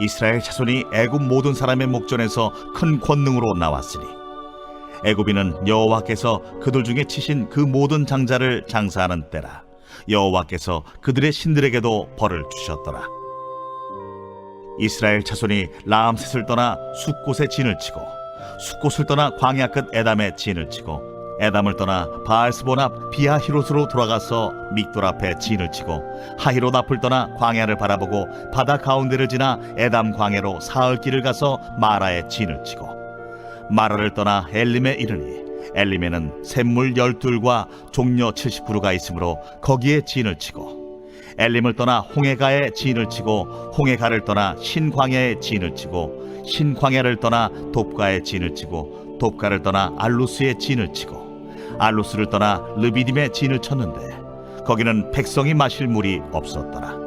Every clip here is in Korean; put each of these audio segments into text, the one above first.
이스라엘 자손이 애굽 모든 사람의 목전에서 큰 권능으로 나왔으니 애굽인은 여호와께서 그들 중에 치신 그 모든 장자를 장사하는 때라 여호와께서 그들의 신들에게도 벌을 주셨더라. 이스라엘 자손이 라암셋을 떠나 숲곳에 진을 치고 숲곳을 떠나 광야 끝 에담에 진을 치고 에담을 떠나 바알스본 앞 비하히롯으로 돌아가서 믹돌 앞에 진을 치고 하히롯 앞을 떠나 광야를 바라보고 바다 가운데를 지나 에담 광야로 사흘 길을 가서 마라에 진을 치고 마라를 떠나 엘림에 이르니 엘림에는 샘물 열둘과 종려 79루가 있으므로 거기에 진을 치고 엘림을 떠나 홍해가에 진을 치고 홍해가를 떠나 신광야에 진을 치고 신광야를 떠나 돕가에 진을 치고 돕가를 떠나 알루스에 진을 치고 알루스를 떠나 르비딤에 진을 쳤는데 거기는 백성이 마실 물이 없었더라.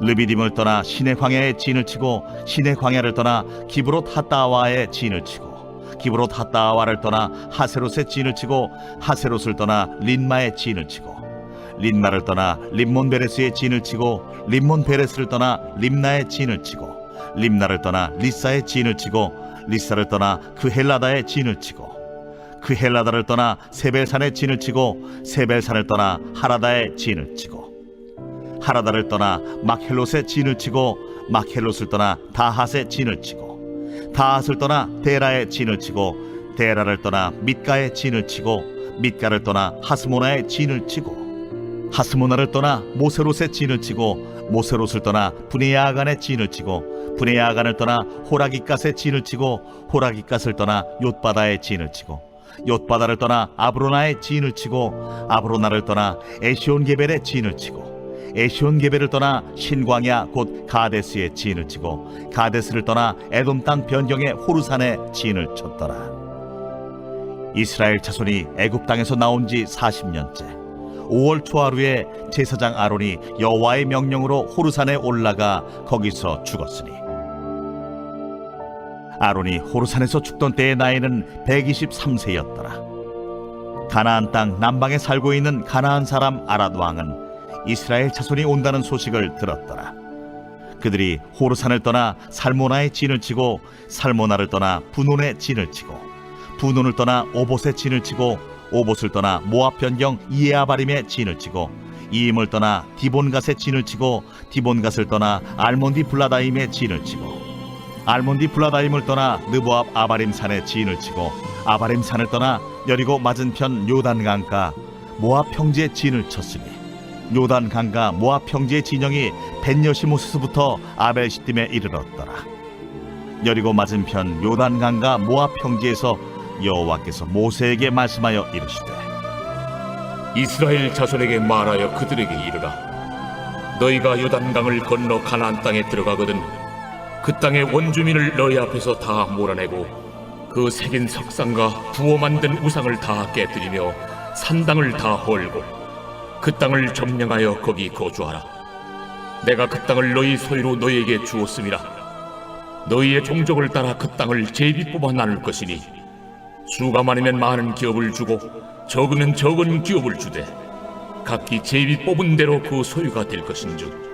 르비딤을 떠나 신의 광야에 진을 치고 신의 광야를 떠나 기브롯 핫다와에 진을 치고 기브롯 핫다와를 떠나 하세롯에 진을 치고 하세롯을 떠나 린마에 진을 치고 린마를 떠나 림몬 베레스에 진을 치고 림몬 베레스를 떠나 림나에 진을 치고 림나를 떠나 리사에 진을 치고 리사를 떠나 그 헬라다에 진을 치고 그 헬라다를 떠나 세벨산에 진을 치고 세벨산을 떠나 하라다에 진을 치고 하라다를 떠나 막헬롯에 진을 치고 막헬롯을 떠나 다핫에 진을 치고 다핫을 떠나 데라에 진을 치고 데라를 떠나 밑가에 진을 치고 밑가를 떠나 하스모나에 진을 치고 하스모나를 떠나 모세롯에 진을 치고 모세롯을 떠나 분해야간에 진을 치고 분해야간을 떠나 호라기갓에 진을 치고 호라기갓을 떠나 욤바다에 진을 치고 욤바다를 떠나 아브로나에 진을 치고 아브로나를 떠나 에시온 게벨에 진을 치고 에시온 게벨을 떠나 신광야 곧 가데스에 진을 치고 가데스를 떠나 에돔 땅 변경의 호르산에 진을 쳤더라. 이스라엘 자손이 애굽 땅에서 나온 지 40년째. 5월 초하루에 제사장 아론이 여호와의 명령으로 호르산에 올라가 거기서 죽었으니 아론이 호르산에서 죽던 때의 나이는 123세였더라. 가나안 땅 남방에 살고 있는 가나안 사람 아랏 왕은 이스라엘 자손이 온다는 소식을 들었더라. 그들이 호르산을 떠나 살모나에 진을 치고 살모나를 떠나 분온에 진을 치고 분온을 떠나 오봇에 진을 치고 오봇을 떠나 모압 변경 이에아바림에 진을 치고 이임을 떠나 디본갓에 진을 치고 디본갓을 떠나 알몬디 블라다임에 진을 치고 알몬디 블라다임을 떠나 느보압 아바림 산에 진을 치고 아바림 산을 떠나 여리고 맞은편 요단 강가 모압 평지에 진을 쳤으니 요단 강가 모압 평지의 진영이 벤여시모스부터 아벨시딤에 이르렀더라. 여리고 맞은편 요단 강가 모압 평지에서 여호와께서 모세에게 말씀하여 이르시되 이스라엘 자손에게 말하여 그들에게 이르라. 너희가 요단강을 건너 가나안 땅에 들어가거든 그 땅의 원주민을 너희 앞에서 다 몰아내고 그 새긴 석상과 부어 만든 우상을 다 깨뜨리며 산당을 다 헐고 그 땅을 점령하여 거기 거주하라. 내가 그 땅을 너희 소유로 너희에게 주었음이라. 너희의 종족을 따라 그 땅을 제비 뽑아 나눌 것이니 수가 많으면 많은 기업을 주고 적으면 적은 기업을 주되 각기 제비 뽑은 대로 그 소유가 될 것인즉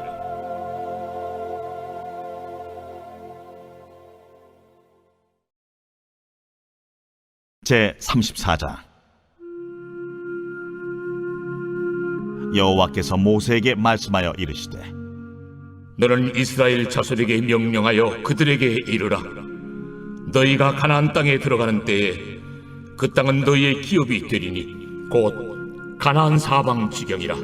제 34장 여호와께서 모세에게 말씀하여 이르시되 너는 이스라엘 자손에게 명령하여 그들에게 이르라. 너희가 가나안 땅에 들어가는 때에 그 땅은 너희의 기업이 되리니 곧 가나안 사방 지경이라.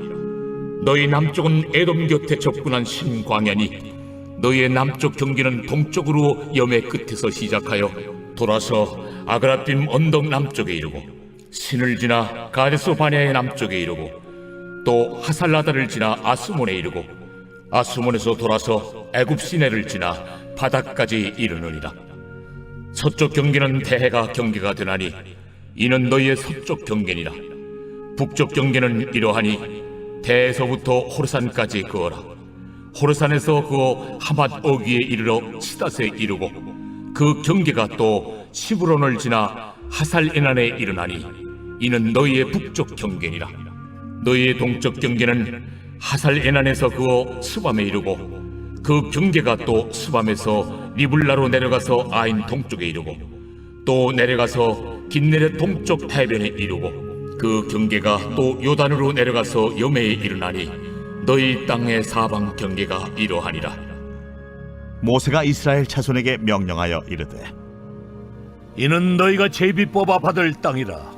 너희 남쪽은 에돔 곁에 접근한 신광야니 너희의 남쪽 경기는 동쪽으로 염의 끝에서 시작하여 돌아서 아그라빔 언덕 남쪽에 이르고 신을 지나 가데스 바냐의 남쪽에 이르고 또 하살라다를 지나 아스몬에 이르고 아스몬에서 돌아서 애굽 시내를 지나 바닥까지 이르느니라. 서쪽 경계는 대해가 경계가 되나니 이는 너희의 서쪽 경계니라. 북쪽 경계는 이러하니 대에서부터 호르산까지 그어라. 호르산에서 그어 하맛 어귀에 이르러 시닷에 이르고 그 경계가 또 시브론을 지나 하살 에난에 이르나니 이는 너희의 북쪽 경계니라. 너희의 동쪽 경계는 하살 에난에서 그어 스밤에 이르고 그 경계가 또 스밤에서 리블라로 내려가서 아인 동쪽에 이르고 또 내려가서 긴네레 동쪽 해변에 이르고 그 경계가 또 요단으로 내려가서 염해에 이르나니 너희 땅의 사방 경계가 이러하니라 모세가 이스라엘 자손에게 명령하여 이르되 이는 너희가 제비 뽑아 받을 땅이라.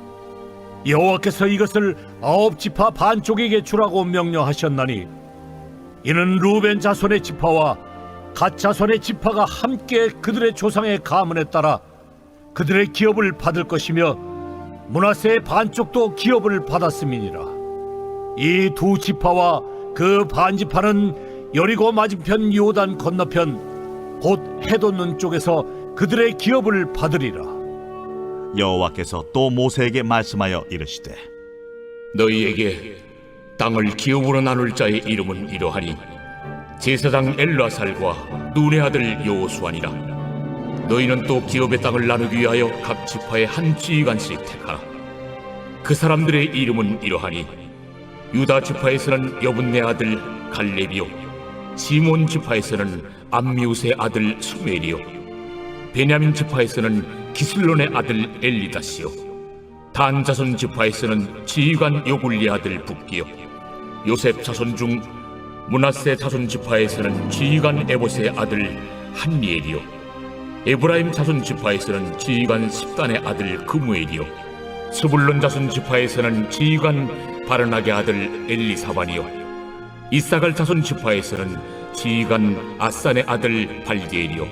여호와께서 이것을 아홉 지파 반쪽에게 주라고 명령하셨나니 이는 루벤 자손의 지파와 갓 자손의 지파가 함께 그들의 조상의 가문에 따라 그들의 기업을 받을 것이며 문하세의 반쪽도 기업을 받았음이니라. 이 두 지파와 그 반지파는 여리고 맞은편 요단 건너편 곧 해돋는 쪽에서 그들의 기업을 받으리라. 여호와께서 또 모세에게 말씀하여 이르시되 너희에게 땅을 기업으로 나눌 자의 이름은 이러하니 제사장 엘라살과 눈의 아들 여호수아니라. 너희는 또 기업의 땅을 나누기 위하여 각 지파의 한 지휘관씩 택하라. 그 사람들의 이름은 이러하니 유다 지파에서는 여분네 아들 갈렙이요 시몬 지파에서는 암미우스의 아들 수멜이요 베냐민 지파에서는 기슬론의 아들 엘리다시요 단 자손 지파에서는 지휘관 요굴리 아들 북기요 요셉 자손 중 문하세 자손 지파에서는 지휘관 에봇의 아들 한리엘이요 에브라임 자손 지파에서는 지휘관 십단의 아들 그무엘이요 스불론 자손 지파에서는 지휘관 바르나게 아들 엘리사반이요 이사갈 자손 지파에서는 지휘관 아산의 아들 발디엘이요.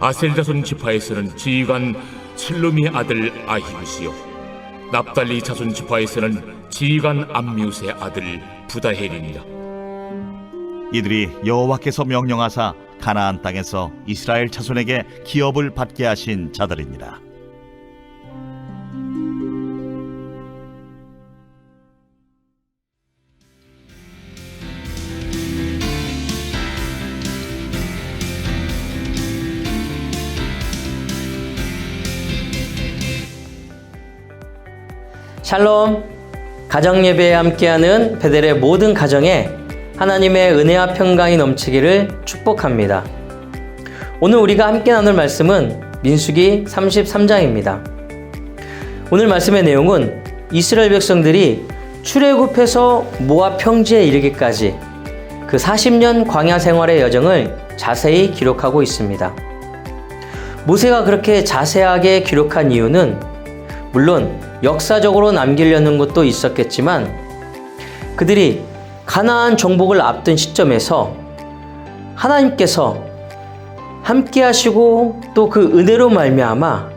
아셀 자손 지파에서는 지휘관 슬루미의 아들 아히우시요. 납달리 자손 지파에서는 지휘관 암미우스의 아들 부다헬이니라. 이들이 여호와께서 명령하사 가나안 땅에서 이스라엘 자손에게 기업을 받게 하신 자들이니라 샬롬 가정 예배에 함께하는 베델의 모든 가정에 하나님의 은혜와 평강이 넘치기를 축복합니다. 오늘 우리가 함께 나눌 말씀은 민수기 33장입니다. 오늘 말씀의 내용은 이스라엘 백성들이 출애굽해서 모압 평지에 이르기까지 그 40년 광야 생활의 여정을 자세히 기록하고 있습니다. 모세가 그렇게 자세하게 기록한 이유는 물론 역사적으로 남기려는 것도 있었겠지만 그들이 가나안 정복을 앞둔 시점에서 하나님께서 함께 하시고 또 그 은혜로 말미암아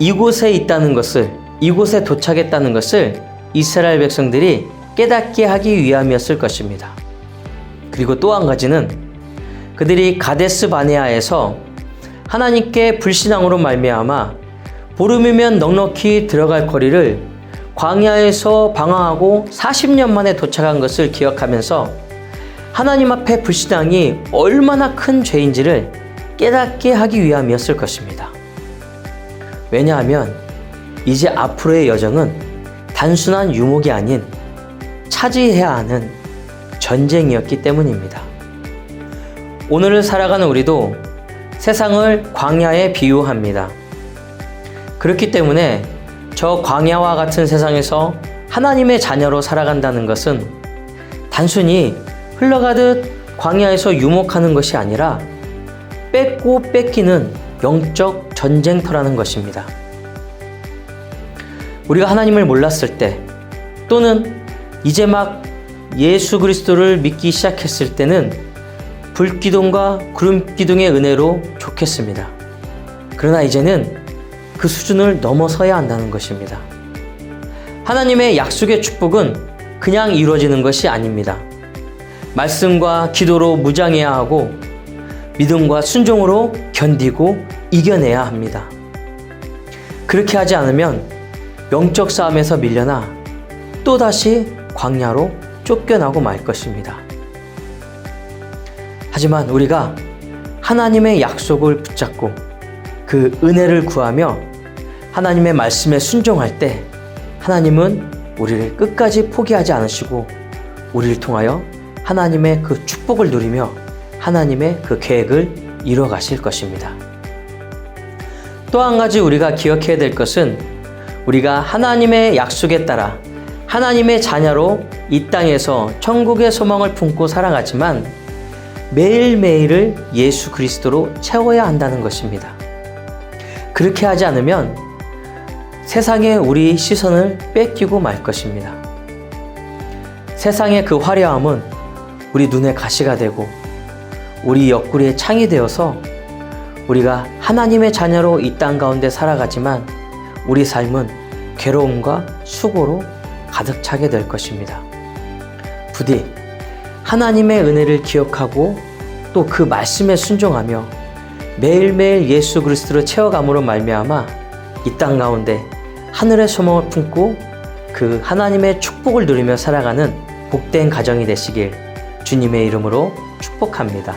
이곳에 있다는 것을 이곳에 도착했다는 것을 이스라엘 백성들이 깨닫게 하기 위함이었을 것입니다. 그리고 또 한 가지는 그들이 가데스 바네아에서 하나님께 불신앙으로 말미암아 보름이면 넉넉히 들어갈 거리를 광야에서 방황하고 40년 만에 도착한 것을 기억하면서 하나님 앞에 불신앙이 얼마나 큰 죄인지를 깨닫게 하기 위함이었을 것입니다. 왜냐하면 이제 앞으로의 여정은 단순한 유목이 아닌 차지해야 하는 전쟁이었기 때문입니다. 오늘을 살아가는 우리도 세상을 광야에 비유합니다. 그렇기 때문에 저 광야와 같은 세상에서 하나님의 자녀로 살아간다는 것은 단순히 흘러가듯 광야에서 유목하는 것이 아니라 뺏고 뺏기는 영적 전쟁터라는 것입니다. 우리가 하나님을 몰랐을 때 또는 이제 막 예수 그리스도를 믿기 시작했을 때는 불기둥과 구름기둥의 은혜로 좋겠습니다. 그러나 이제는 그 수준을 넘어서야 한다는 것입니다. 하나님의 약속의 축복은 그냥 이루어지는 것이 아닙니다. 말씀과 기도로 무장해야 하고 믿음과 순종으로 견디고 이겨내야 합니다. 그렇게 하지 않으면 영적 싸움에서 밀려나 또다시 광야로 쫓겨나고 말 것입니다. 하지만 우리가 하나님의 약속을 붙잡고 그 은혜를 구하며 하나님의 말씀에 순종할 때 하나님은 우리를 끝까지 포기하지 않으시고 우리를 통하여 하나님의 그 축복을 누리며 하나님의 그 계획을 이뤄 가실 것입니다. 또 한 가지 우리가 기억해야 될 것은 우리가 하나님의 약속에 따라 하나님의 자녀로 이 땅에서 천국의 소망을 품고 살아가지만 매일매일을 예수 그리스도로 채워야 한다는 것입니다. 그렇게 하지 않으면 세상에 우리 시선을 뺏기고 말 것입니다. 세상의 그 화려함은 우리 눈에 가시가 되고 우리 옆구리에 창이 되어서 우리가 하나님의 자녀로 이 땅 가운데 살아가지만 우리 삶은 괴로움과 수고로 가득 차게 될 것입니다. 부디 하나님의 은혜를 기억하고 또 그 말씀에 순종하며 매일매일 예수 그리스도로 채워감으로 말미암아 이 땅 가운데 하늘의 소망을 품고 그 하나님의 축복을 누리며 살아가는 복된 가정이 되시길 주님의 이름으로 축복합니다.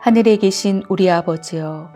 하늘에 계신 우리 아버지여